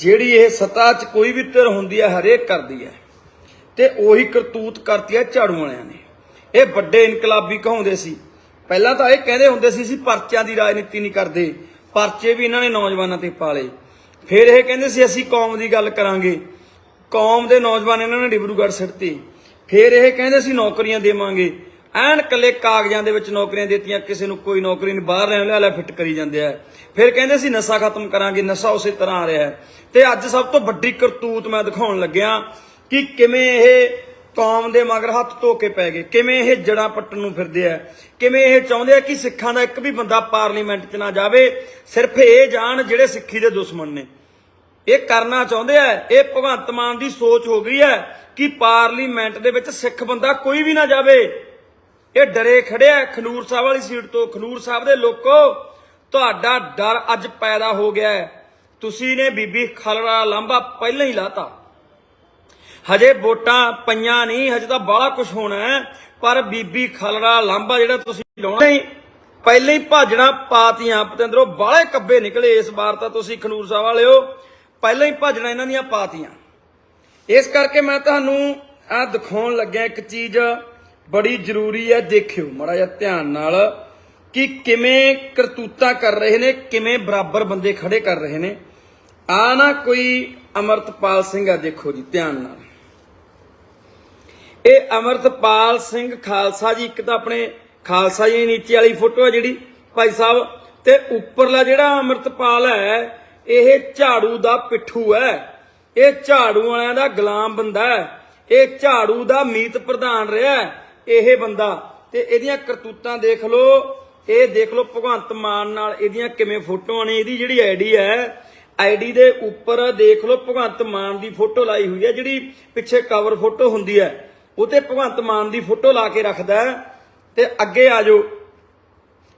ਜਿਹੜੀ ਇਹ ਸਤਾ 'ਚ ਕੋਈ ਵੀ ਧਿਰ ਹੁੰਦੀ ਹੈ, ਹਰੇਕ ਕਰਦੀ ਹੈ। ਤੇ ਉਹੀ ਕਰਤੂਤ ਕਰਤੀ ਹੈ ਝਾੜੂ ਵਾਲਿਆਂ ਨੇ। ਇਹ ਵੱਡੇ ਇਨਕਲਾਬੀ ਕਹਾਉਂਦੇ ਸੀ। ਪਹਿਲਾਂ ਤਾਂ ਇਹ ਕਹਿੰਦੇ ਹੁੰਦੇ ਸੀ ਸੀ ਪਰਚਿਆਂ ਦੀ ਰਾਜਨੀਤੀ ਨਹੀਂ ਕਰਦੇ। ਪਰਚੇ ਵੀ ਇਹਨਾਂ ਨੇ ਨੌਜਵਾਨਾਂ ਤੇ ਪਾਲੇ ਫਿਰ ਇਹ ਕਹਿੰਦੇ ਸੀ, ਅਸੀਂ ਕੌਮ ਦੀ ਗੱਲ ਕਰਾਂਗੇ। ਕੌਮ ਦੇ ਨੌਜਵਾਨ ਇਹਨਾਂ ਨੇ ਡਿਬਰੂਗੜ੍ਹ ਸਿੱਟਤੇ। ਫਿਰ ਇਹ ਕਹਿੰਦੇ ਸੀ, ਨੌਕਰੀਆਂ ਦੇਵਾਂਗੇ। ਐਨ ਕੱਲੇ ਕਾਗਜ਼ਾਂ ਦੇ ਵਿੱਚ ਨੌਕਰੀਆਂ ਦਿੱਤੀਆਂ, ਕਿਸੇ ਨੂੰ ਕੋਈ ਨੌਕਰੀ ਨਹੀਂ, ਬਾਹਰ ਰਹਿਣ ਲਿਆ ਫਿੱਟ ਕਰੀ ਜਾਂਦੇ ਆ। ਫਿਰ ਕਹਿੰਦੇ ਸੀ, ਨਸ਼ਾ ਖਤਮ ਕਰਾਂਗੇ, ਨਸ਼ਾ ਉਸੇ ਤਰ੍ਹਾਂ ਆ ਰਿਹਾ ਹੈ। ਤੇ ਅੱਜ ਸਭ ਤੋਂ ਵੱਡੀ ਕਰਤੂਤ ਮੈਂ ਦਿਖਾਉਣ ਲੱਗਿਆ ਕਿ ਕਿਵੇਂ ਇਹ ਕੌਮ ਦੇ ਮਗਰ ਹੱਥ ਧੋ ਕੇ ਪੈ ਗਏ, ਕਿਵੇਂ ਇਹ ਜੜਾਂ ਪੱਟਣ ਨੂੰ ਫਿਰਦੇ ਆ, ਕਿਵੇਂ ਇਹ ਚਾਹੁੰਦੇ ਆ ਕਿ ਸਿੱਖਾਂ ਦਾ ਇੱਕ ਵੀ ਬੰਦਾ ਪਾਰਲੀਮੈਂਟ 'ਚ ਨਾ ਜਾਵੇ, ਸਿਰਫ ਇਹ ਜਾਣ ਜਿਹੜੇ ਸਿੱਖੀ ਦੇ ਦੁਸ਼ਮਣ ਨੇ। ਇਹ ਕਰਨਾ ਚਾਹੁੰਦੇ ਆ, ਇਹ ਭਗਵੰਤ ਮਾਨ ਦੀ ਸੋਚ ਹੋ ਗਈ ਹੈ ਕਿ ਪਾਰਲੀਮੈਂਟ ਦੇ ਵਿੱਚ ਸਿੱਖ ਬੰਦਾ ਕੋਈ ਵੀ ਨਾ ਜਾਵੇ। ਇਹ ਡਰੇ ਖੜਿਆ ਖਨੂਰ ਸਾਹਿਬ ਵਾਲੀ ਸੀਟ ਤੋਂ। ਖਨੂਰ ਸਾਹਿਬ ਦੇ ਲੋਕੋ, ਤੁਹਾਡਾ ਡਰ ਅੱਜ ਪੈਦਾ ਹੋ ਗਿਆ ਹੈ। ਤੁਸੀਂ ਨੇ ਬੀਬੀ ਖਲੜਾ ਲਾਂਬਾ ਪਹਿਲਾਂ ਹੀ ਲਾਤਾ। ਹਜੇ ਵੋਟਾਂ ਪਈਆਂ ਨਹੀਂ, ਹਜੇ ਤਾਂ ਬਾਹਲਾ ਕੁਝ ਹੋਣਾ ਪਰ ਬੀਬੀ ਖਲੜਾ ਲਾਂਬਾ ਜਿਹੜਾ ਤੁਸੀਂ ਲਾਉਣਾ ਹੀ, ਪਹਿਲਾਂ ਹੀ ਭਾਜਣਾ ਪਾਤੀਆਂ। ਪਤੰਦਰੋ, ਬਾਹਲੇ ਕੱਬੇ ਨਿਕਲੇ ਇਸ ਵਾਰ ਤਾਂ ਤੁਸੀਂ ਖਨੂਰ ਸਾਹਿਬ ਵਾਲਿਓ। ਪਹਿਲਾਂ ਹੀ ਭਾਜਣਾ ਇਹਨਾਂ ਦੀਆਂ ਪਾਤੀਆਂ। ਇਸ ਕਰਕੇ ਮੈਂ ਤੁਹਾਨੂੰ ਆ ਦਿਖਾਉਣ ਲੱਗਿਆ ਇੱਕ ਚੀਜ਼ ਬੜੀ ਜ਼ਰੂਰੀ ਹੈ, ਦੇਖਿਓ, ਮਾੜਾ ਜਿਹਾ ਧਿਆਨ ਨਾਲ ਕਿ ਕਿਵੇਂ ਕਰਤੂਤਾ ਕਰ ਰਹੇ ਨੇ, ਕਿਵੇਂ ਬਰਾਬਰ ਬੰਦੇ ਖੜੇ ਕਰ ਰਹੇ ਨੇ। ਆ ਨਾ ਕੋਈ ਅਮਰਤਪਾਲ ਸਿੰਘ ਆ, ਦੇਖੋ ਜੀ, ਧਿਆਨ ਨਾਲ। ਇਹ ਅਮਰਤਪਾਲ ਸਿੰਘ ਖਾਲਸਾ ਜੀ, ਇੱਕ ਤਾਂ ਆਪਣੇ ਖਾਲਸਾ ਜੀ ਨੀਚੇ ਵਾਲੀ ਫੋਟੋ ਹੈ ਜਿਹੜੀ, ਭਾਈ ਸਾਹਿਬ, ਤੇ ਉੱਪਰਲਾ ਜਿਹੜਾ ਅਮਰਤਪਾਲ ਹੈ, ਇਹ ਝਾੜੂ ਦਾ ਪਿੱਠੂ ਹੈ। ਇਹ ਝਾੜੂ ਵਾਲਿਆਂ ਦਾ ਗੁਲਾਮ ਬੰਦਾ ਹੈ। ਇਹ ਝਾੜੂ ਦਾ ਮੀਤ ਪ੍ਰਧਾਨ ਰਿਹਾ ਇਹ ਬੰਦਾ ਤੇ ਇਹਦੀਆਂ ਕਰਤੂਤਾਂ ਦੇਖ ਲਓ, ਇਹ ਦੇਖ ਲਓ ਭਗਵੰਤ ਮਾਨ ਨਾਲ ਇਹਦੀਆਂ ਕਿਵੇਂ ਫੋਟੋਆਂ ਨੇ, ਇਹਦੀ ਜਿਹੜੀ ਆਈਡੀ ਹੈ, ਆਈਡੀ ਦੇ ਉੱਪਰ ਦੇਖ ਲਓ ਭਗਵੰਤ ਮਾਨ ਦੀ ਫੋਟੋ ਲਾਈ ਹੋਈ ਹੈ, ਜਿਹੜੀ ਪਿੱਛੇ ਕਵਰ ਫੋਟੋ ਹੁੰਦੀ ਹੈ ਉਹ ਤੇ ਭਗਵੰਤ ਮਾਨ ਦੀ ਫੋਟੋ ਲਾ ਕੇ ਰੱਖਦਾ ਤੇ ਅੱਗੇ ਆ ਜਾਓ।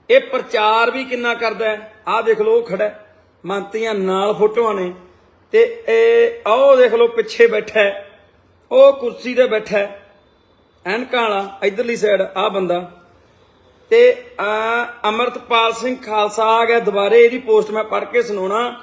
ਇਹ ਪ੍ਰਚਾਰ ਵੀ ਕਿੰਨਾ ਕਰਦਾ ਆਹ ਦੇਖ ਲਓ, ਉਹ ਖੜਾ ਮੰਤਰੀਆਂ ਨਾਲ ਫੋਟੋਆਂ ਨੇ ਤੇ ਇਹ, ਆਹ ਦੇਖ ਲਓ ਪਿੱਛੇ ਬੈਠਾ ਉਹ ਕੁਰਸੀ ਤੇ ਬੈਠਾ ਐਨਕਾਂ ਵਾਲਾ ਇਧਰਲੀ ਸਾਈਡ ਆਹ ਬੰਦਾ। ਤੇ, ਆ, ਅਮਰਤਪਾਲ ਸਿੰਘ ਖਾਲਸਾ ਆ ਗਿਆ ਦੁਬਾਰੇ, ਇਹਦੀ ਪੋਸਟ ਮੈਂ ਪੜ੍ਹ ਕੇ ਸੁਣਾਉਣਾ।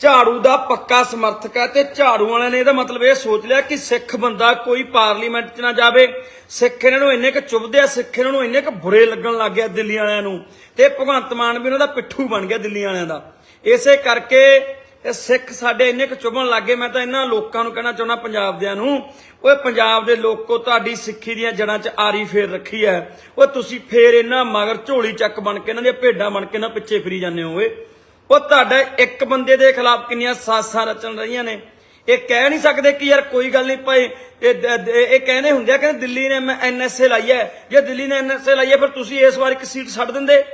ਝਾੜੂ ਦਾ ਪੱਕਾ ਸਮਰਥਕ ਹੈ ਤੇ ਝਾੜੂ ਵਾਲਿਆਂ ਨੇ ਇਹਦਾ ਮਤਲਬ ਇਹ ਸੋਚ ਲਿਆ ਕਿ ਸਿੱਖ ਬੰਦਾ ਕੋਈ ਪਾਰਲੀਮੈਂਟ 'ਚ ਨਾ ਜਾਵੇ। ਸਿੱਖ ਇਹਨਾਂ ਨੂੰ ਇੰਨੇ ਕੁ ਚੁੱਭਦੇ ਆ, ਸਿੱਖ ਇਹਨਾਂ ਨੂੰ ਇੰਨੇ ਕੁ ਬੁਰੇ ਲੱਗਣ ਲੱਗ ਗਿਆ ਦਿੱਲੀ ਵਾਲਿਆਂ ਨੂੰ। ਤੇ ਭਗਵੰਤ ਮਾਨ ਵੀ ਉਹਨਾਂ ਦਾ ਪਿੱਠੂ ਬਣ ਗਿਆ ਦਿੱਲੀ ਵਾਲਿਆਂ ਦਾ। ਇਸੇ ਕਰਕੇ ਇਹ ਸਿੱਖ ਸਾਡੇ ਇੰਨੇ ਕੁ ਚੁਭਣ ਲੱਗੇ ਮੈਂ ਤਾਂ ਇਹਨਾਂ ਲੋਕਾਂ ਨੂੰ ਕਹਿਣਾ ਚਾਹੁੰਦਾ ਪੰਜਾਬ ਦਿਆਂ ਨੂੰ, ਓਏ ਪੰਜਾਬ ਦੇ ਲੋਕੋ, ਤੁਹਾਡੀ ਸਿੱਖੀ ਦੀਆਂ ਜੜਾਂ 'ਚ ਆਰੀ ਫੇਰ ਰੱਖੀ ਐ। ਓਏ ਤੁਸੀਂ ਫੇਰ ਇਹਨਾਂ ਮਗਰ ਝੋਲੀ ਚੱਕ ਬਣ ਕੇ, ਇਹਨਾਂ ਦੀਆਂ ਭੇਡਾਂ ਬਣ ਕੇ ਨਾ ਪਿੱਛੇ ਫਿਰੀ ਜਾਂਦੇ ਹੋ ਓਏ। ਉਹ ਤੁਹਾਡਾ ਇੱਕ ਬੰਦੇ ਦੇ ਖਿਲਾਫ ਕਿੰਨੀਆਂ ਸਾਸਾਂ ਰਚਣ ਰਹੀਆਂ ਨੇ। ਇਹ ਕਹਿ ਨਹੀਂ ਸਕਦੇ ਕਿ ਯਾਰ ਕੋਈ ਗੱਲ ਨਹੀਂ ਭਾਈ, ਇਹ ਦ- ਦ- ਇਹ ਕਹਿੰਦੇ ਹੁੰਦੇ ਆ ਕਿ ਦਿੱਲੀ ਨੇ ਮੈਂ ਐਨਐਸਏ ਲਾਈ ਹੈ ਜੇ ਦਿੱਲੀ ਨੇ ਐਨਐਸਏ ਲਾਈ ਹੈ ਫਿਰ ਤੁਸੀਂ ਇਸ ਵਾਰ ਇੱਕ ਸੀਟ ਛੱਡ ਦਿੰਦੇ।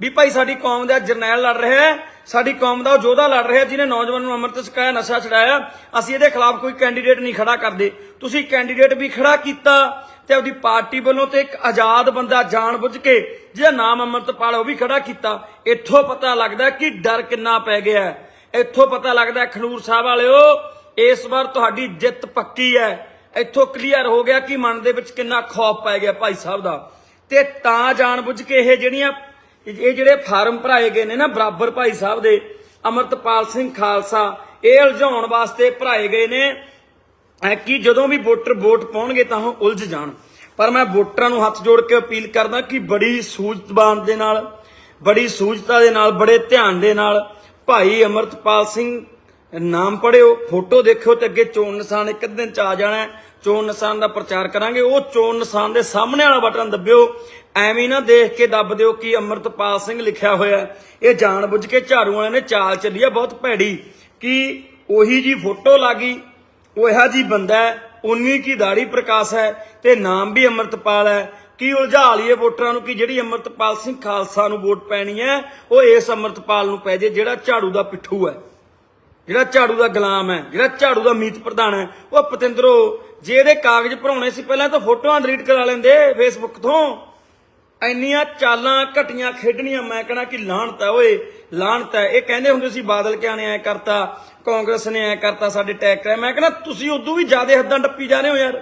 ਵੀ ਭਾਈ ਸਾਡੀ ਕੌਮ ਦਾ ਜਰਨੈਲ ਲੜ ਰਿਹਾ ਹੈ ਸਾਡੀ ਕੌਮ ਦਾ ਉਹ ਯੋਧਾ ਲੜ ਰਿਹਾ, ਜਿਹਨੇ ਨੌਜਵਾਨ ਨੂੰ ਅੰਮ੍ਰਿਤ ਛਕਾਇਆ, ਨਸ਼ਾ ਛਡਾਇਆ, ਅਸੀਂ ਇਹਦੇ ਖਿਲਾਫ ਕੋਈ ਕੈਂਡੀਡੇਟ ਨਹੀਂ ਖੜਾ ਕਰਦੇ। ਤੁਸੀਂ ਕੈਂਡੀਡੇਟ ਵੀ ਖੜਾ ਕੀਤਾ ਤੇ ਉਹਦੀ ਪਾਰਟੀ ਵੱਲੋਂ ਤੇ ਇੱਕ ਆਜ਼ਾਦ ਬੰਦਾ ਜਾਣ ਬੁੱਝ ਕੇ, ਜਿਹਦਾ ਨਾਮ ਅੰਮ੍ਰਿਤਪਾਲ ਉਹ ਵੀ ਖੜਾ ਕੀਤਾ। ਇੱਥੋਂ ਪਤਾ ਲੱਗਦਾ ਕਿ ਡਰ ਕਿੰਨਾ ਪੈ ਗਿਆ ਇੱਥੋਂ ਪਤਾ ਲੱਗਦਾ ਹੈ ਖਨੂਰ ਸਾਹਿਬ ਵਾਲਿਓ, ਇਸ ਵਾਰ ਤੁਹਾਡੀ ਜਿੱਤ ਪੱਕੀ ਹੈ। ਇੱਥੋਂ ਕਲੀਅਰ ਹੋ ਗਿਆ ਕਿ ਮਨ ਦੇ ਵਿੱਚ ਕਿੰਨਾ ਖੌਫ ਪੈ ਗਿਆ ਭਾਈ ਸਾਹਿਬ ਦਾ। ਤੇ ਤਾਂ ਜਾਣ ਬੁੱਝ ਕੇ ਇਹ ਜਿਹੜੀਆਂ ਇਹ ਜਿਹੜੇ ਫਾਰਮ ਭਰਾਏ ਗਏ ਨੇ ਨਾ ਬਰਾਬਰ ਭਾਈ ਸਾਹਿਬ ਦੇ, ਅਮਰਤਪਾਲ ਸਿੰਘ ਖਾਲਸਾ, ਇਹ ਉਲਝਾਉਣ ਵਾਸਤੇ ਭਰਾਏ ਗਏ ਨੇ। ਕਿ ਜਦੋਂ ਵੀ ਵੋਟਰ ਵੋਟ ਪਾਉਣਗੇ ਤਾਂ ਉਹ ਉਲਝ ਜਾਣ। ਪਰ ਮੈਂ ਵੋਟਰਾਂ ਨੂੰ ਹੱਥ ਜੋੜ ਕੇ ਅਪੀਲ ਕਰਦਾ ਕਿ ਬੜੀ ਸੂਝਵਾਨ ਦੇ ਨਾਲ, ਬੜੀ ਸੂਝਤਾ ਦੇ ਨਾਲ, ਬੜੇ ਧਿਆਨ ਦੇ ਨਾਲ ਭਾਈ ਅਮਰਤਪਾਲ ਸਿੰਘ, ਨਾਮ ਪੜਿਓ ਫੋਟੋ ਦੇਖਿਓ ਤੇ ਅੱਗੇ ਚੋਣ ਨਿਸ਼ਾਨ ਇੱਕ ਦਿਨ ਚ ਆ ਜਾਣਾ ਚੋਣ ਨਿਸ਼ਾਨ ਦਾ ਪ੍ਰਚਾਰ ਕਰਾਂਗੇ। ਉਹ ਚੋਣ ਨਿਸ਼ਾਨ ਦੇ ਸਾਹਮਣੇ ਵਾਲਾ ਬਟਨ ਦੱਬਿਓ। ਐਵੇਂ ਨਾ ਦੇਖ ਕੇ ਦੱਬ ਦਿਓ ਕਿ ਅਮਰਤਪਾਲ ਸਿੰਘ ਲਿਖਿਆ ਹੋਇਆ ਇਹ ਜਾਣ ਬੁੱਝ ਕੇ ਝਾੜੂ ਵਾਲਿਆਂ ਨੇ ਚਾਲ ਚੱਲੀ ਹੈ ਬਹੁਤ ਭੈੜੀ। ਕਿ ਉਹੀ ਜੀ ਫੋਟੋ ਲਾਗੀ? ਉਹ ਇਹੋ ਜੀ ਬੰਦਾ ਹੈ, ਉਨੀ ਕੀ ਦਾੜੀ ਪ੍ਰਕਾਸ਼ ਹੈ ਤੇ ਨਾਮ ਵੀ ਅਮਰਤਪਾਲ ਹੈ। ਕੀ ਉਲਝਾ ਲਈਏ ਵੋਟਰਾਂ ਨੂੰ ਕਿ ਜਿਹੜੀ ਅਮਰਤਪਾਲ ਸਿੰਘ ਖਾਲਸਾ ਨੂੰ ਵੋਟ ਪੈਣੀ ਹੈ, ਉਹ ਇਸ ਅਮਰਤਪਾਲ ਨੂੰ ਪੈ ਜੇ ਜਿਹੜਾ ਝਾੜੂ ਦਾ ਪਿੱਠੂ ਹੈ। ਜਿਹੜਾ ਝਾੜੂ ਦਾ ਗੁਲਾਮ ਹੈ, ਜਿਹੜਾ ਝਾੜੂ ਦਾ ਮੀਤ ਪ੍ਰਧਾਨ ਹੈ, ਉਹ ਪਤਿੰਦਰੋ, ਜੇ ਇਹਦੇ ਕਾਗਜ਼ ਭਰਾਉਣੇ ਸੀ ਪਹਿਲਾਂ ਤਾਂ ਫੋਟੋਆਂ ਡਿਲੀਟ ਕਰਾ ਲੈਂਦੇ ਫੇਸਬੁੱਕ ਤੋਂ। ਇੰਨੀਆਂ ਚਾਲਾਂ ਘਟੀਆਂ ਖੇਡਣੀਆਂ, ਮੈਂ ਕਹਣਾ ਕਿ ਲਾਹਣਤ ਹੈ ਓਏ ਲਾਹਣਤ ਹੈ। ਇਹ ਕਹਿੰਦੇ ਹੁੰਦੇ ਸੀ, ਬਾਦਲ ਕਿਆ ਨੇ ਐ ਕਰਤਾ, ਕਾਂਗਰਸ ਨੇ ਐ ਕਰਤਾ, ਸਾਡੇ ਟੈਕ ਕਰਿਆ ਮੈਂ ਕਹਣਾ, ਤੁਸੀਂ ਉਦੋਂ ਵੀ ਜ਼ਿਆਦਾ ਹੱਦਾਂ ਟੱਪੀ ਜਾ ਰਹੇ ਹੋ ਯਾਰ।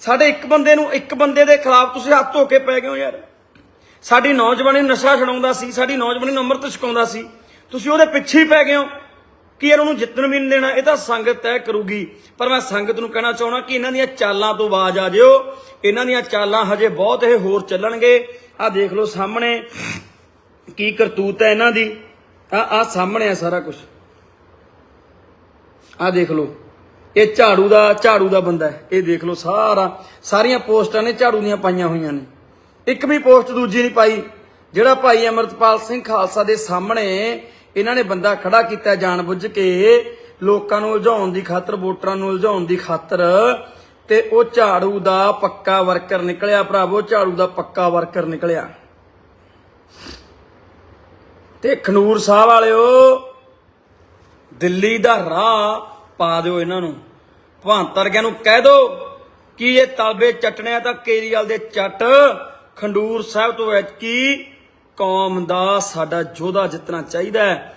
ਸਾਡੇ ਇੱਕ ਬੰਦੇ ਨੂੰ, ਇੱਕ ਬੰਦੇ ਦੇ ਖਿਲਾਫ ਤੁਸੀਂ ਹੱਥ ਧੋ ਕੇ ਪੈ ਗਏ ਹੋ ਯਾਰ। ਸਾਡੀ ਨੌਜਵਾਨੀ ਨੂੰ ਨਸ਼ਾ ਛਡਾਉਂਦਾ ਸੀ, ਸਾਡੀ ਨੌਜਵਾਨੀ ਨੂੰ ਅੰਮ੍ਰਿਤ ਛਕਾਉਂਦਾ ਸੀ। ਤੁਸੀਂ ਉਹਦੇ ਪਿੱਛੇ ਹੀ ਪੈ ਗਏ ਹੋ। ਕਿ ਯਾਰ ਉਹਨੂੰ ਜਿੱਤਣ ਵੀ ਨਹੀਂ ਦੇਣਾ? ਇਹ ਤਾਂ ਸੰਗਤ ਤੈਅ ਕਰੂਗੀ। ਪਰ ਮੈਂ ਸੰਗਤ ਨੂੰ ਕਹਿਣਾ ਚਾਹਣਾ ਕਿ ਇਹਨਾਂ ਦੀਆਂ ਚਾਲਾਂ ਤੋਂ ਬਾਜ ਆ ਜਿਓ। ਇਹਨਾਂ ਦੀਆਂ ਚਾਲਾਂ ਹਜੇ ਬਹੁਤ ਇਹ ਹੋਰ ਚੱਲਣਗੇ। ਆ ਦੇਖ ਲਓ ਸਾਹਮਣੇ ਕੀ ਕਰਤੂਤ ਹੈ ਇਹਨਾਂ ਦੀ। ਆ ਆ ਸਾਹਮਣੇ ਆ ਸਾਰਾ ਕੁਝ ਆ ਦੇਖ ਲਓ। ਇਹ ਝਾੜੂ ਦਾ ਝਾੜੂ ਦਾ ਬੰਦਾ ਹੈ। ਇਹ ਦੇਖ ਲਓ ਸਾਰਾ। ਸਾਰੀਆਂ ਪੋਸਟਾਂ ਨੇ ਝਾੜੂ ਦੀਆਂ ਪਾਈਆਂ ਹੋਈਆਂ ਨੇ। ਇੱਕ ਵੀ ਪੋਸਟ ਦੂਜੀ ਨਹੀਂ ਪਾਈ। ਜਿਹੜਾ ਭਾਈ ਅਮਰਤਪਾਲ ਸਿੰਘ ਖਾਲਸਾ ਦੇ ਸਾਹਮਣੇ ਇਹਨਾਂ ਨੇ ਬੰਦਾ ਖੜਾ ਕੀਤਾ ਜਾਣ ਬੁੱਝ ਕੇ, ਲੋਕਾਂ ਨੂੰ ਉਲਝਾਉਣ ਦੀ ਖਾਤਰ, ਵੋਟਰਾਂ ਨੂੰ ਉਲਝਾਉਣ ਦੀ ਖਾਤਰ, ਤੇ ਉਹ ਝਾੜੂ ਦਾ ਪੱਕਾ ਵਰਕਰ ਨਿਕਲਿਆ ਭਰਾਵੋ, ਝਾੜੂ ਦਾ ਪੱਕਾ ਵਰਕਰ ਨਿਕਲਿਆ। ਤੇ ਖਨੂਰ ਸਾਹਿਬ ਵਾਲਿਓ, ਦਿੱਲੀ ਦਾ ਰਾਹ ਪਾ ਦਿਓ ਇਹਨਾਂ ਨੂੰ। ਭਵੰਤ ਵਰਗਿਆਂ ਨੂੰ ਕਹਿ ਦਿਓ ਕਿ ਇਹ ਤਲਬੇ ਚਟਣਿਆ ਤਾਂ ਕੇਰੀਵਾਲ ਦੇ ਚੱਟ, ਖੰਡੂਰ ਸਾਹਿਬ ਤੋਂ ਐਤਕੀ ਕੌਮ ਦਾ ਸਾਡਾ ਯੋਧਾ ਜਿੱਤਣਾ ਚਾਹੀਦਾ ਹੈ।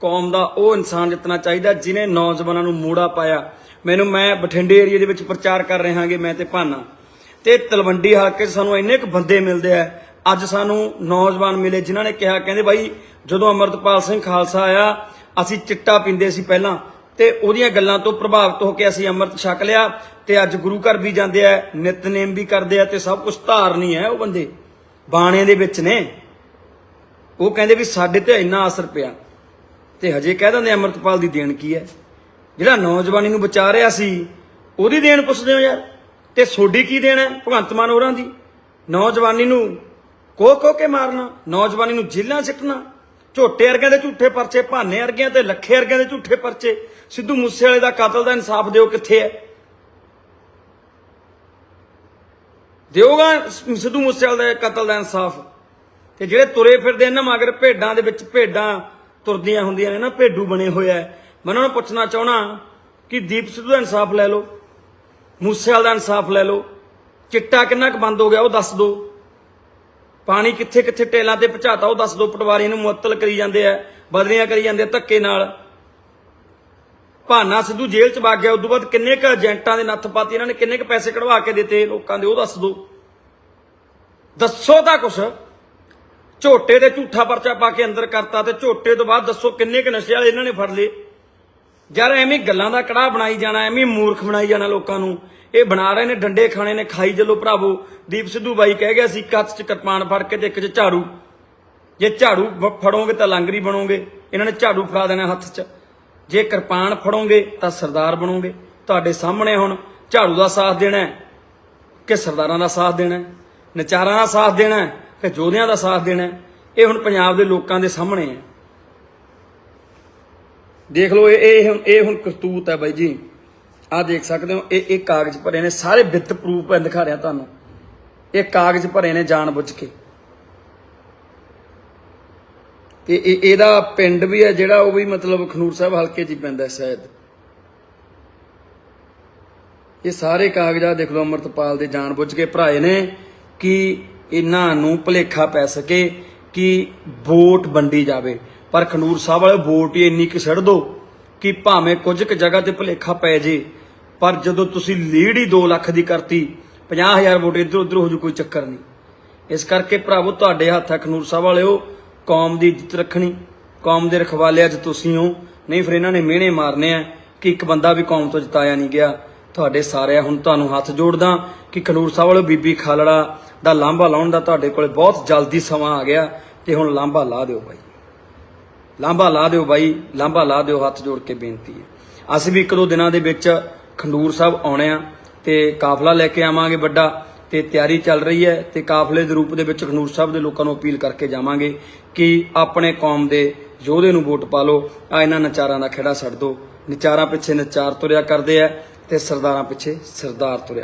ਕੌਮ ਦਾ ਉਹ ਇਨਸਾਨ ਜਿੱਤਣਾ ਚਾਹੀਦਾ ਜਿਨੇ ਨੌਜਵਾਨਾਂ ਨੂੰ ਮੂੜਾ ਪਾਇਆ। ਮੈਨੂੰ ਮੈਂ ਬਠਿੰਡੇ ਏਰੀਆ ਦੇ ਵਿੱਚ ਪ੍ਰਚਾਰ ਕਰ ਰਿਹਾ ਹਾਂਗੇ, ਮੈਂ ਤੇ ਭਾਨਾ। ਤੇ ਤਲਵੰਡੀ ਹਲਕੇ 'ਚ ਸਾਨੂੰ ਇੰਨੇ ਕੁ ਬੰਦੇ ਮਿਲਦੇ ਆ। ਅੱਜ ਸਾਨੂੰ ਨੌਜਵਾਨ ਮਿਲੇ ਜਿਨ੍ਹਾਂ ਨੇ ਕਿਹਾ, ਕਹਿੰਦੇ ਬਾਈ, ਜਦੋਂ ਅਮਰਤਪਾਲ ਸਿੰਘ ਖਾਲਸਾ ਆਇਆ, ਅਸੀਂ ਚਿੱਟਾ ਪੀਂਦੇ ਸੀ ਪਹਿਲਾਂ। ਤੇ ਉਹਦੀਆਂ ਗੱਲਾਂ ਤੋਂ ਪ੍ਰਭਾਵਿਤ ਹੋ ਕੇ ਅਸੀਂ ਅੰਮ੍ਰਿਤ ਛਕ ਲਿਆ। ਤੇ ਅੱਜ ਗੁਰੂ ਘਰ ਵੀ ਜਾਂਦੇ ਆ, ਨਿਤਨੇਮ ਵੀ ਕਰਦੇ ਆ ਤੇ ਸਭ ਕੁਝ ਧਾਰਨੀ ਹੈ ਉਹ ਬੰਦੇ। ਬਾਣੇ ਦੇ ਵਿੱਚ ਨੇ। ਉਹ ਕਹਿੰਦੇ ਵੀ ਸਾਡੇ ਤੇ ਇੰਨਾ ਅਸਰ ਪਿਆ। ਤੇ ਹਜੇ ਕਹਿ ਦਿੰਦੇ ਅਮਰਤਪਾਲ ਦੀ ਦੇਣ ਕੀ ਹੈ। ਜਿਹੜਾ ਨੌਜਵਾਨੀ ਨੂੰ ਬਚਾ ਰਿਹਾ ਸੀ, ਉਹਦੀ ਦੇਣ ਪੁੱਛਦੇ ਹੋ ਯਾਰ। ਤੇ ਸੋਡੀ ਕੀ ਦੇਣ ਹੈ? ਭਗਵੰਤ ਮਾਨ ਹੋਰਾਂ ਦੀ। ਨੌਜਵਾਨੀ ਨੂੰ ਕੋ ਕੋ ਕੇ ਮਾਰਨਾ, ਨੌਜਵਾਨੀ ਨੂੰ ਜੇਲ੍ਹਾਂ ਸਿੱਟਣਾ। ਝੋਟੇ ਵਰਗਿਆਂ ਦੇ ਝੂਠੇ ਪਰਚੇ, ਭਾਨੇ ਵਰਗਿਆਂ ਤੇ ਲੱਖੇ ਵਰਗਿਆਂ ਦੇ ਝੂਠੇ ਪਰਚੇ। ਸਿੱਧੂ ਮੂਸੇਵਾਲੇ ਦਾ ਕਤਲ ਦਾ ਇਨਸਾਫ ਦਿਓ ਕਿੱਥੇ ਹੈ? ਦਿਓਗਾ ਸਿੱਧੂ ਮੂਸੇਵਾਲੇ ਦੇ ਕਤਲ ਦਾ ਇਨਸਾਫ। ਤੇ ਜਿਹੜੇ ਤੁਰੇ ਫਿਰਦੇ ਇਹਨਾਂ ਮਗਰ ਭੇਡਾਂ ਦੇ ਵਿੱਚ ਭੇਡਾਂ ਤੁਰਦੀਆਂ ਹੁੰਦੀਆਂ ਨੇ ਨਾ, ਭੇਡੂ ਬਣੇ ਹੋਇਆ ਮੈਂ ਉਹਨਾਂ ਨੂੰ ਪੁੱਛਣਾ ਚਾਹਣਾ ਕਿ ਦੀਪ ਸਿੱਧੂ ਦਾ ਇਨਸਾਫ ਲੈ ਲਓ, ਮੂਸੇਵਾਲ ਦਾ ਇਨਸਾਫ ਲੈ ਲਓ। ਚਿੱਟਾ ਕਿੰਨਾ ਕੁ ਬੰਦ ਹੋ ਗਿਆ, ਉਹ ਦੱਸ ਦਿਓ ਪਾਣੀ ਕਿੱਥੇ ਕਿੱਥੇ ਟੇਲਾਂ ਤੇ ਪਹੁੰਚਾਤਾ, ਉਹ ਦੱਸ ਦਿਓ ਪਟਵਾਰੀ ਨੂੰ ਮੁਅੱਤਲ ਕਰੀ ਜਾਂਦੇ ਆ, ਬਦਲੀਆਂ ਕਰੀ ਜਾਂਦੇ ਆ ਧੱਕੇ ਨਾਲ। ਭਾਨਾ ਸਿੱਧੂ ਜੇਲ੍ਹ ਚ ਵਗ ਗਿਆ, ਉਦੋਂ ਬਾਅਦ ਕਿੰਨੇ ਕ ਏਜੰਟਾਂ ਦੇ ਨੱਥ ਪਾਤੀ, ਇਹਨਾਂ ਨੇ ਕਿੰਨੇ ਕ ਪੈਸੇ ਕਢਵਾ ਕੇ ਦਿੱਤੇ, ਲੋਕਾਂ ਦੇ, ਉਹ ਦੱਸ ਦਿਓ ਦੱਸੋ ਤਾਂ ਕੁਛ। ਝੋਟੇ ਤੇ ਝੂਠਾ ਪਰਚਾ ਪਾ ਕੇ ਅੰਦਰ ਕਰਤਾ ਤੇ ਝੋਟੇ ਤੋਂ ਬਾਅਦ ਦੱਸੋ ਕਿੰਨੇ ਕ ਨਸ਼ੇ ਵਾਲੇ ਇਹਨਾਂ ਨੇ ਫੜ ਲਏ? ਯਾਰ ਐਵੇਂ ਗੱਲਾਂ ਦਾ ਕੜਾਹ ਬਣਾਈ ਜਾਣਾ, ਐਵੇਂ ਮੂਰਖ ਬਣਾਈ ਜਾਣਾ ਲੋਕਾਂ ਨੂੰ। ਇਹ ਬਣਾ ਰਹੇ ਨੇ, ਡੰਡੇ ਖਾਣੇ ਨੇ, ਖਾਈ ਚੱਲੋ ਭਰਾਵੋ। ਦੀਪ ਸਿੱਧੂ ਬਾਈ ਕਹਿ ਗਿਆ ਸੀ, ਕੱਚ ਚ ਕਿਰਪਾਨ ਫੜ ਕੇ ਤੇ ਇੱਕ ਚ ਝਾੜੂ। ਜੇ ਝਾੜੂ ਫੜੋਗੇ ਤਾਂ ਲੰਗਰੀ ਬਣੋਗੇ। ਇਹਨਾਂ ਨੇ ਝਾੜੂ ਫੜਾ ਦੇਣਾ ਹੱਥ 'ਚ। ਜੇ ਕਿਰਪਾਨ ਫੜੋਗੇ ਤਾਂ ਸਰਦਾਰ ਬਣੋਗੇ। ਤੁਹਾਡੇ ਸਾਹਮਣੇ ਹੁਣ ਝਾੜੂ ਦਾ ਸਾਥ ਦੇਣਾ ਕਿ ਸਰਦਾਰਾਂ ਦਾ ਸਾਥ ਦੇਣਾ ਨਚਾਰਾਂ ਦਾ ਸਾਥ ਦੇਣਾ ਕਿ ਯੋਧਿਆਂ ਦਾ ਸਾਥ ਦੇਣਾ ਇਹ ਹੁਣ ਪੰਜਾਬ ਦੇ ਲੋਕਾਂ ਦੇ ਸਾਹਮਣੇ ਹੈ। ਦੇਖ ਲਓ, ਇਹ ਇਹ ਹੁਣ ਕਰਤੂਤ ਹੈ ਬਾਈ ਜੀ। ਆਹ ਦੇਖ ਸਕਦੇ ਹੋ, ਇਹ ਇਹ ਕਾਗਜ਼ ਭਰੇ ਨੇ। ਸਾਰੇ ਵਿੱਤ ਪ੍ਰੂਫ ਹੈ ਦਿਖਾ ਰਿਹਾ ਤੁਹਾਨੂੰ। ਇਹ ਕਾਗਜ਼ ਭਰੇ ਨੇ ਜਾਣ ਬੁੱਝ ਕੇ। ਤੇ ਇਹ ਇਹਦਾ ਪਿੰਡ ਵੀ ਹੈ ਜਿਹੜਾ ਉਹ ਵੀ ਮਤਲਬ ਖਨੂਰ ਸਾਹਿਬ ਹਲਕੇ 'ਚ ਹੀ ਪੈਂਦਾ ਸ਼ਾਇਦ। ਇਹ ਸਾਰੇ ਕਾਗਜ਼ਾਤ ਦੇਖ ਲਓ, ਅਮਰਤਪਾਲ ਦੇ ਜਾਣ ਬੁੱਝ ਕੇ ਭਰਾਏ ਨੇ ਕਿ ਇਹਨਾਂ ਨੂੰ ਭੁਲੇਖਾ ਪੈ ਸਕੇ ਕਿ ਵੋਟ ਵੰਡੀ ਜਾਵੇ। ਪਰ ਖਨੂਰ ਸਾਹਿਬ ਵਾਲੇ ਵੋਟ ਹੀ ਇੰਨੀ ਕਿ ਛੱਡ ਦੋ ਕਿ ਭਾਵੇਂ ਕੁਝ ਕੁ ਜਗ੍ਹਾ ਤੇ ਭੁਲੇਖਾ ਪੈ ਜੇ, ਪਰ ਜਦੋਂ ਤੁਸੀਂ ਲੀਡ ਹੀ 2 ਲੱਖ ਦੀ ਕਰਤੀ 50000 ਵੋਟ ਇੱਧਰ ਉੱਧਰ ਹੋ ਜੂ, ਕੋਈ ਚੱਕਰ ਨਹੀਂ। ਇਸ ਕਰਕੇ ਭਰਾਵੋ, ਤੁਹਾਡੇ ਹੱਥ ਹੈ ਖਨੂਰ ਸਾਹਿਬ ਵਾਲਿਓ, ਕੌਮ ਦੀ ਇੱਜ਼ਤ ਰੱਖਣੀ, ਕੌਮ ਦੇ ਰਖਵਾਲੇ ਅੱਜ ਤੁਸੀਂ ਹੋ। ਨਹੀਂ ਫਿਰ ਇਹਨਾਂ ਨੇ ਮਿਹਣੇ ਮਾਰਨੇ ਆ ਕਿ ਇੱਕ ਬੰਦਾ ਵੀ ਕੌਮ ਤੋਂ ਜਿਤਾਇਆ ਨਹੀਂ ਗਿਆ। ਤੁਹਾਡੇ ਸਾਰਿਆਂ ਹੁਣ ਤੁਹਾਨੂੰ ਹੱਥ ਜੋੜਦਾ ਕਿ ਖਨੂਰ ਸਾਹਿਬ ਵਾਲੇ ਬੀਬੀ ਖਾਲੜਾ ਦਾ ਲਾਂਭਾ ਲਾਉਣ ਦਾ ਤੁਹਾਡੇ ਕੋਲੇ ਬਹੁਤ ਜਲਦੀ ਸਮਾਂ ਆ ਗਿਆ ਤੇ ਹੁਣ ਲਾਂਭਾ ਲਾ ਦਿਓ ਬਾਈ। ਲਾਂਭਾ ਲਾ ਦਿਓ ਬਾਈ, ਲਾਂਭਾ ਲਾ ਦਿਓ, ਹੱਥ ਜੋੜ ਕੇ ਬੇਨਤੀ ਹੈ। ਅਸੀਂ ਵੀ ਇੱਕ ਦੋ ਦਿਨਾਂ ਦੇ ਵਿੱਚ ਖੰਡੂਰ ਸਾਹਿਬ ਆਉਣੇ ਆ ਤੇ ਕਾਫਲਾ ਲੈ ਕੇ ਆਵਾਂਗੇ ਵੱਡਾ ਤੇ ਤਿਆਰੀ ਚੱਲ ਰਹੀ ਹੈ ਤੇ ਕਾਫਲੇ ਦੇ ਰੂਪ ਦੇ ਵਿੱਚ ਖੰਡੂਰ ਸਾਹਿਬ ਦੇ ਲੋਕਾਂ ਨੂੰ ਅਪੀਲ ਕਰਕੇ ਜਾਵਾਂਗੇ ਕਿ ਆਪਣੇ ਕੌਮ ਦੇ ਯੋਧੇ ਨੂੰ ਵੋਟ ਪਾ ਲਓ। ਆ ਇਹਨਾਂ ਨਚਾਰਾਂ ਦਾ ਖੇੜਾ ਛੱਡ ਦਿਓ। ਨਚਾਰਾਂ ਪਿੱਛੇ ਨਚਾਰ ਤੁਰਿਆ ਕਰਦੇ ਆ। ਤੇ ਸਰਦਾਰਾਂ ਪਿੱਛੇ ਸਰਦਾਰ ਤੁਰਿਆ।